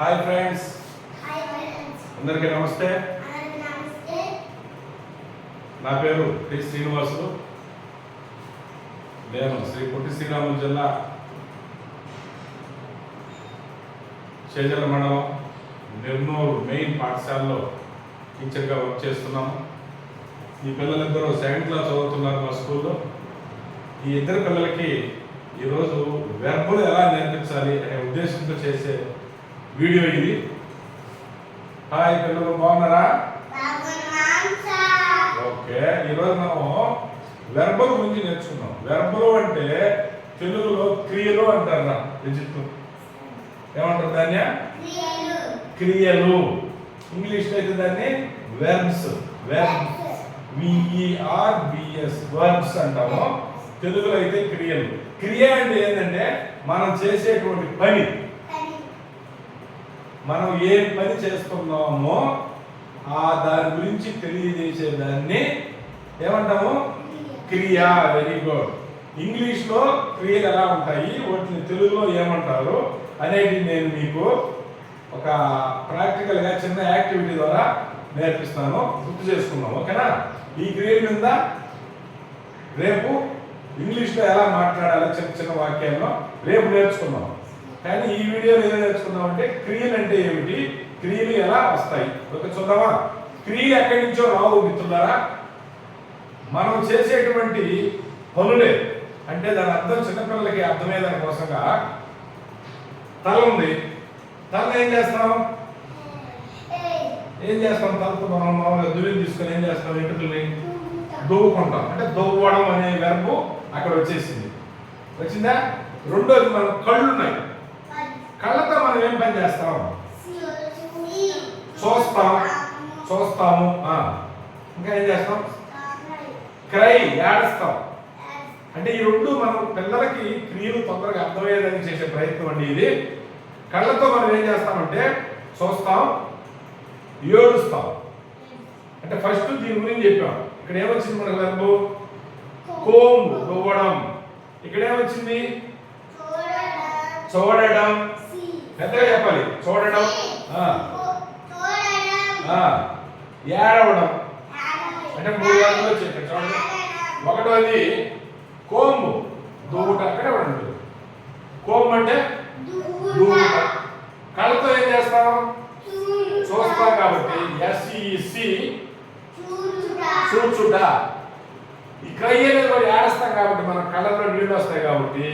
Hi friends అందరికీ నమస్తే. నా పేరు టి శ్రీనివాసులు. నేను శ్రీ పొట్టి శ్రీరాములు జిల్లా చేజల మండలం నిర్నూరు మెయిన్ పాఠశాలలో టీచర్గా వర్క్ చేస్తున్నాము. ఈ పిల్లలిద్దరూ సెకండ్ క్లాస్ చదువుతున్నారు మా స్కూల్లో. ఈ ఇద్దరు పిల్లలకి ఈరోజు వెర్బులు ఎలా నేర్పించాలి అనే ఉద్దేశంతో చేసే వీడియో ఇది. హాయ్ పిల్లలు బాగున్నారా? ఓకే ఈరోజు మనం వెర్బల్ గురించి నేర్చుకున్నాం వెర్బలు అంటే తెలుగులో క్రియలు అంటారా విజిత్తు ఏమంటారు దాన్ని? క్రియలు. ఇంగ్లీష్ ఇంగ్లీష్లో అయితే దాన్ని verbs verbs V E R B S verbs అంటాము. తెలుగులో అయితే క్రియలు. క్రియ అంటే ఏంటంటే మనం చేసేటువంటి పని. మనం ఏ పని చేస్తున్నామో ఆ దాని గురించి తెలియజేసే దాన్ని ఏమంటాము? క్రియ వెరీ గుడ్ ఇంగ్లీష్లో క్రియలు ఎలా ఉంటాయి? వాటిని తెలుగులో ఏమంటారు? అనేది నేను మీకు ఒక ప్రాక్టికల్గా చిన్న యాక్టివిటీ ద్వారా నేర్పిస్తాను. గుర్తు చేసుకుందాం ఓకేనా? ఈ క్రియల మీద రేపు ఇంగ్లీష్లో ఎలా మాట్లాడాలి చిన్న చిన్న వాక్యాల్లో రేపు నేర్చుకుందాం. కానీ ఈ వీడియోలో ఏం నేర్చుకుందాం అంటే క్రియలు అంటే ఏమిటి? క్రియలు ఎలా వస్తాయి? ఓకే చూద్దామా? క్రియలు ఎక్కడి నుంచో రావు మిత్రులారా. మనం చేసేటువంటి పనులే. అంటే దాని అర్థం చిన్నపిల్లలకి అర్థమయ్యే దాని కోసంగా తల ఉంది. తల ఏం చేస్తాం? ఏం చేస్తాం? తలతో మనం మామూలుగా దువ్విని తీసుకొని ఏం చేస్తాం? వెంట్రుకల్ని దువ్వుకుంటాం అంటే దువ్వడం అనే వెరపు అక్కడ వచ్చేసింది. వచ్చిందా? రెండోది మనం కళ్ళు ఉన్నాయి కళ్ళతో మనం ఏం పని చేస్తాం? చూస్తాం. చూస్తాము. ఇంకా ఏం చేస్తాం? క్రై ఏడుస్తాం. అంటే ఈ రెండు మనం పిల్లలకి క్రియలు తొందరగా అర్థమయ్యేదని చేసే ప్రయత్నం అండి ఇది. కళ్ళతో మనం ఏం చేస్తామంటే చూస్తాం ఏడుస్తాం. అంటే ఫస్ట్ దీని గురించి చెప్పాం. ఇక్కడ ఏమొచ్చింది మనకు వెర్బు కోము దువ్వడం ఇక్కడ ఏమొచ్చింది? చూడడం. పెద్దగా చెప్పాలి? చూడడం. ఏడవడం. అంటే మూడు వందలు చెప్పారు చూడండి. ఒకటోది కోంబు దూట అక్కడే ఉంటుంది కోంబు అంటే దూట. కళ్ళతో ఏం చేస్తాం? చూస్తాం కాబట్టి ఎస్ఈసి చూచుట. ఈ క్రై అనేది కూడా ఏడుస్తాం కాబట్టి మన కళ్ళలో నీళ్ళు వస్తాయి కాబట్టి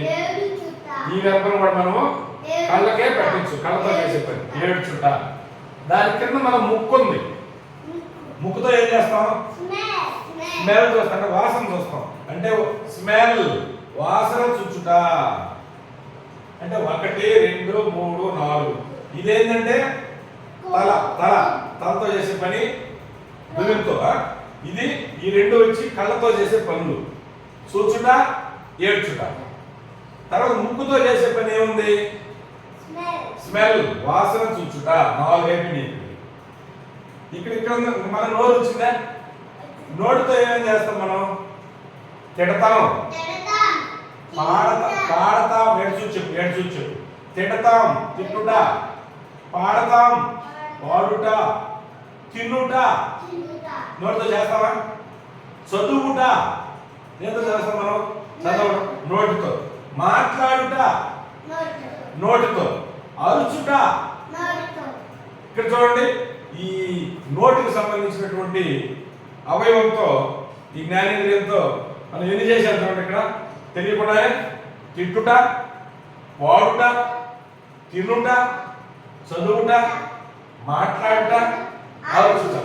ఈ గర్భం కూడా మనము కళ్ళకే పెట్టచ్చు. కళ్ళతో చేసే పని. ఏడ్చుట దాని కింద మనం ముక్కు ఉంది. ముక్కుతో ఏం చేస్తాం? స్మెల్ చూస్తాం అంటే వాసన చూస్తాం. అంటే స్మెల్ వాసన చుచ్చుట. అంటే ఒకటి రెండు మూడు నాలుగు. ఇదేంటంటే? తల తల. తలతో చేసే పని. భూమితో ఇది ఈ రెండు వచ్చి కళ్ళతో చేసే పనులు. చూచుట ఏడ్చుట. తర్వాత ముక్కుతో చేసే పని ఏముంది? స్మెల్. వాసన చూచుట. నాలుగు అయిపోయినాయి ఇక్కడ ఇక్కడ. మన నోరు వచ్చిందా? నోటితో ఏమేం చేస్తాం మనం? తిడతాం. పాడతా పాడతాం. ఏడ్చు చెప్పు ఏడ్చు చెప్పు తిడతాం. తిట్టుట. పాడతాం. పాడుట. తినుట నోటితో చేస్తావా చదువుట. దేంతో చేస్తాం మనం? చదవడం. నోటితో. మాట్లాడుట. నోటితో. అరుచుట. ఇక్కడ చూడండి ఈ నోటికి సంబంధించినటువంటి అవయవంతో ఈ జ్ఞానేంద్రియంతో మనం ఎన్ని చేశాం చూడండి ఇక్కడ? తెలియకుండానే తిట్టుట వాడుట తినుట చదువుట మాట్లాడుట ఆలోచుట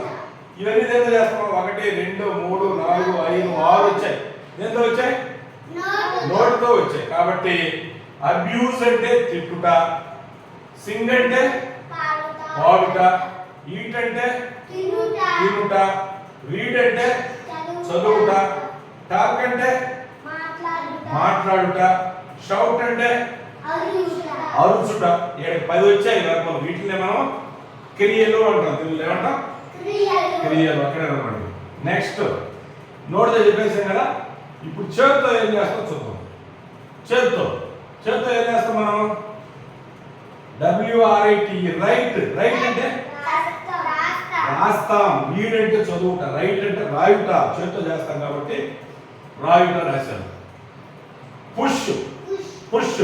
ఇవన్నీ దేంతో చేస్తున్నాం? ఒకటి రెండు మూడు నాలుగు ఐదు ఆరు వచ్చాయి. దేంతో వచ్చాయి? నోటితో వచ్చాయి? కాబట్టి అబ్యూస్ అంటే తిట్టుట సింగ్ అంటే పాడుట ఈట్ అంటే తినుట రీడ్ అంటే చదువుట టాక్ అంటే మాట్లాడుట షౌట్ అంటే అరుచుట. ఇక్కడ పది వచ్చాయి మనం వీటిని మనం క్రియలు అంటాం. తెలుగులో ఏమంటాం? క్రియలు. అక్కడే అనమాట నెక్స్ట్ నోటితో చెప్పేసాం కదా? ఇప్పుడు చేతితో ఏం చేస్తాం? చూద్దాం. చేతితో. చేతితో ఏం చేస్తాం మనం డబ్ల్యూఆర్ఐటి రైట్ రైట్ అంటే? రాస్తా. రీడ్ అంటే చదువుట రైట్ అంటే రాయుట చేత్తో చేస్తాం కాబట్టి రాయుట రాశాను పుష్ పుష్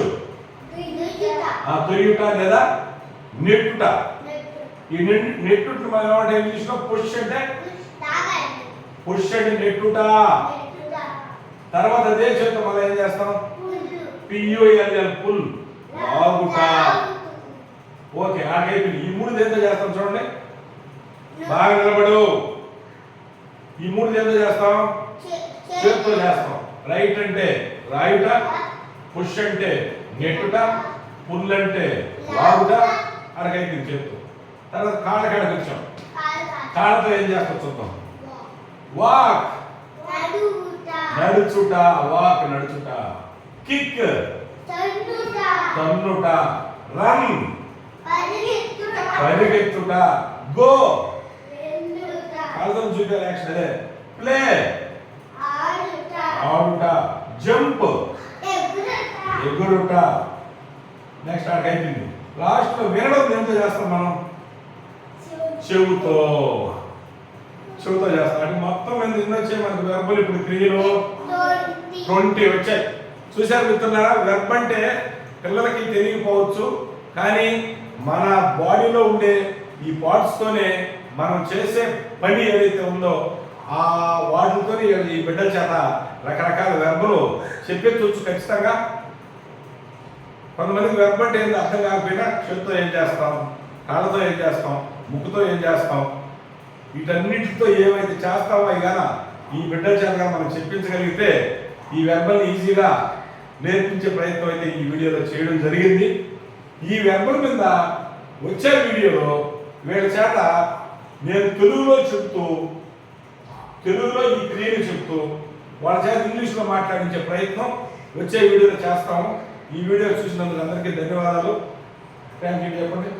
తొయ్యుట లేదా? నెట్టుట. నెట్టు ఈ నెట్- నెట్టుట మనం ఏమంటే ఇంగ్లీష్లో పుష్ అంటే? పుష్ అంటే నెట్టుట. తర్వాత అదే చేత్తో మనం ఏం చేస్తాం? P U L L pull. లాగుట ఓకే ఆటైపోయింది ఈ మూడు దేంతో చేస్తాం చూడండి. బాగా నిలబడు. ఈ మూడు దేంతో చేస్తాం? చేత్తో చేస్తాం. రైట్ అంటే రాయుట పుష్ అంటే నెట్టుట పుల్ అంటే లాగుట అరగైపోయింది చేత్తో తర్వాత కాళ్ళ కాడకి వచ్చాం కాళ్ళతో ఏం చేస్తాం చూద్దాం. వాక్. నడుచుట వాక్ నడుచుట. కిక్. తన్నుట. తన్నుట. రన్. పరిగెత్తుట. పరిగెత్తుట. గో. కాళ్ళతో చూపారు యాక్షన్. అదే. ప్లే. ఆడుట. ఆడుట. జంప్. ఎగురుట. ఎగురుట. నెక్స్ట్ ఆడికి అయిపోయింది లాస్ట్లో వినడం దేంతో చేస్తాం మనం. చెవుతో. చెవుతో చేస్తాం. అంటే మొత్తం ఎంత వచ్చాయి మనకు. వెర్బల్ ఇప్పుడు క్రియలు ట్వంటీ వచ్చాయి. చూశారు మిత్రులారా వెర్బ్ అంటే పిల్లలకి తెలియకపోవచ్చు కానీ మన బాడీలో ఉండే ఈ పార్ట్స్తోనే మనం చేసే పని ఏదైతే ఉందో ఆ వాటితో ఈ బిడ్డల చేత రకరకాల వెర్బలు చెప్పించవచ్చు ఖచ్చితంగా. కొంతమందికి వెర్బ్ అంటే ఏంది అర్థం కాకపోయినా చేతితో ఏం చేస్తాం కాళ్ళతో ఏం చేస్తాం ముక్కుతో ఏం చేస్తాం వీటన్నిటితో ఏమైతే చేస్తామో అవి ఈ బిడ్డల చేత మనం చెప్పించగలిగితే ఈ వెర్బల్ ఈజీగా నేర్పించే ప్రయత్నం అయితే ఈ వీడియోలో చేయడం జరిగింది. ఈ వెర్బల్ మీద వచ్చే వీడియోలో వీళ్ళ చేత నేను తెలుగులో చెప్తూ తెలుగులో ఈ క్రియను చెప్తూ వాళ్ళ చేత ఇంగ్లీష్లో మాట్లాడించే ప్రయత్నం వచ్చే వీడియోలో చేస్తాము. ఈ వీడియో చూసినందుకు అందరికీ ధన్యవాదాలు. థ్యాంక్ యూ చెప్పండి